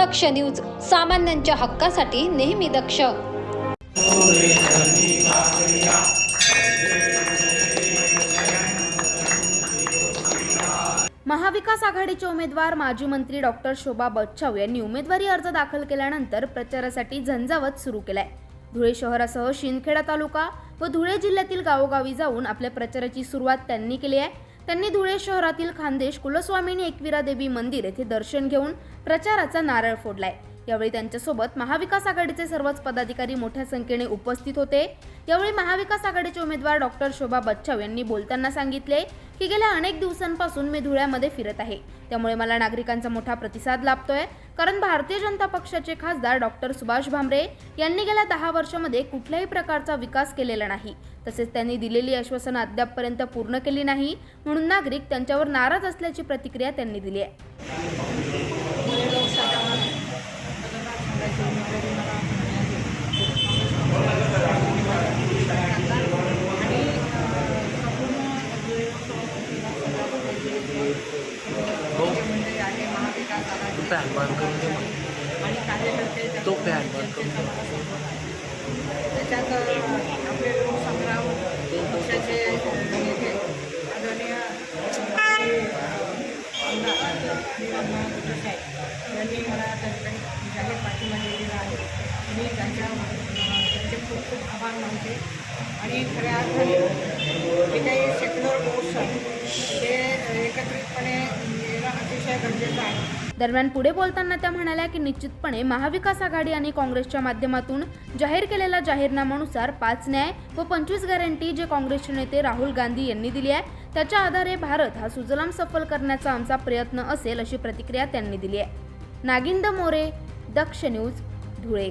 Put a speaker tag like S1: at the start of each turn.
S1: दक्ष news सामान्यांच्या हक्कासाठी नेहमी दक्ष.
S2: महाविकास आघाडीचे उमेदवार माजी मंत्री डॉक्टर शोभा बच्छाव यांनी उमेदवारी अर्ज दाखल केल्यानंतर प्रचारासाठी झंझावत सुरू केलाय. धुळे शहरासह शिंदखेडा तालुका व धुळे जिल्ह्यातील गावोगावी जाऊन आपल्या प्रचाराची सुरुवात त्यांनी केली आहे. त्यांनी धुळे शहरातील खानदेश कुलस्वामिनी एकविरा देवी मंदिर येथे दर्शन घेऊन प्रचाराचा नारळ फोडलाय. यावेळी त्यांच्यासोबत महाविकास आघाडीचे सर्वच पदाधिकारी मोठ्या संख्येने उपस्थित होते. यावेळी महाविकास आघाडीचे उमेदवार डॉक्टर शोभा बच्छाव यांनी बोलताना सांगितले की गेल्या अनेक दिवसांपासून मी धुळ्यामध्ये फिरत आहे. त्यामुळे मला नागरिकांचा मोठा प्रतिसाद लाभतोय. कारण भारतीय जनता पक्षाचे खासदार डॉक्टर सुभाष भामरे यांनी गेल्या दहा वर्षामध्ये कुठल्याही प्रकारचा विकास केलेला नाही. तसेच त्यांनी दिलेली आश्वासनं अद्यापपर्यंत पूर्ण केली नाही. म्हणून नागरिक त्यांच्यावर नाराज असल्याची प्रतिक्रिया त्यांनी दिली आहे.
S3: फॅन बंद करून दे मग.
S4: आणि
S3: तो फॅन बंद करून दे
S4: त्याच्यात आपले पक्षाचे नेते आदरणीय यांनी मला त्यांच्या जाहीर पाठिंबा दिलेला आहे. मी त्यांच्या त्यांचे खूप खूप आभार मानते. आणि खऱ्या अर्थाने जे काही सेक्युलर बोर्ड्स आहेत ते एकत्रितपणे येणं अतिशय गरजेचं आहे
S2: दरम्यान पुढे बोलताना त्या म्हणाल्या की निश्चितपणे महाविकास आघाडी आणि काँग्रेसच्या माध्यमातून जाहीर केलेल्या जाहीरनाम्यानुसार पाच न्याय व पंचवीस गॅरंटी जे काँग्रेसचे नेते राहुल गांधी यांनी दिली आहे त्याच्या आधारे भारत हा सुजलाम सफल करण्याचा आमचा प्रयत्न असेल अशी प्रतिक्रिया त्यांनी दिली आहे. नागिंद मोरे दक्ष न्यूज धुळे.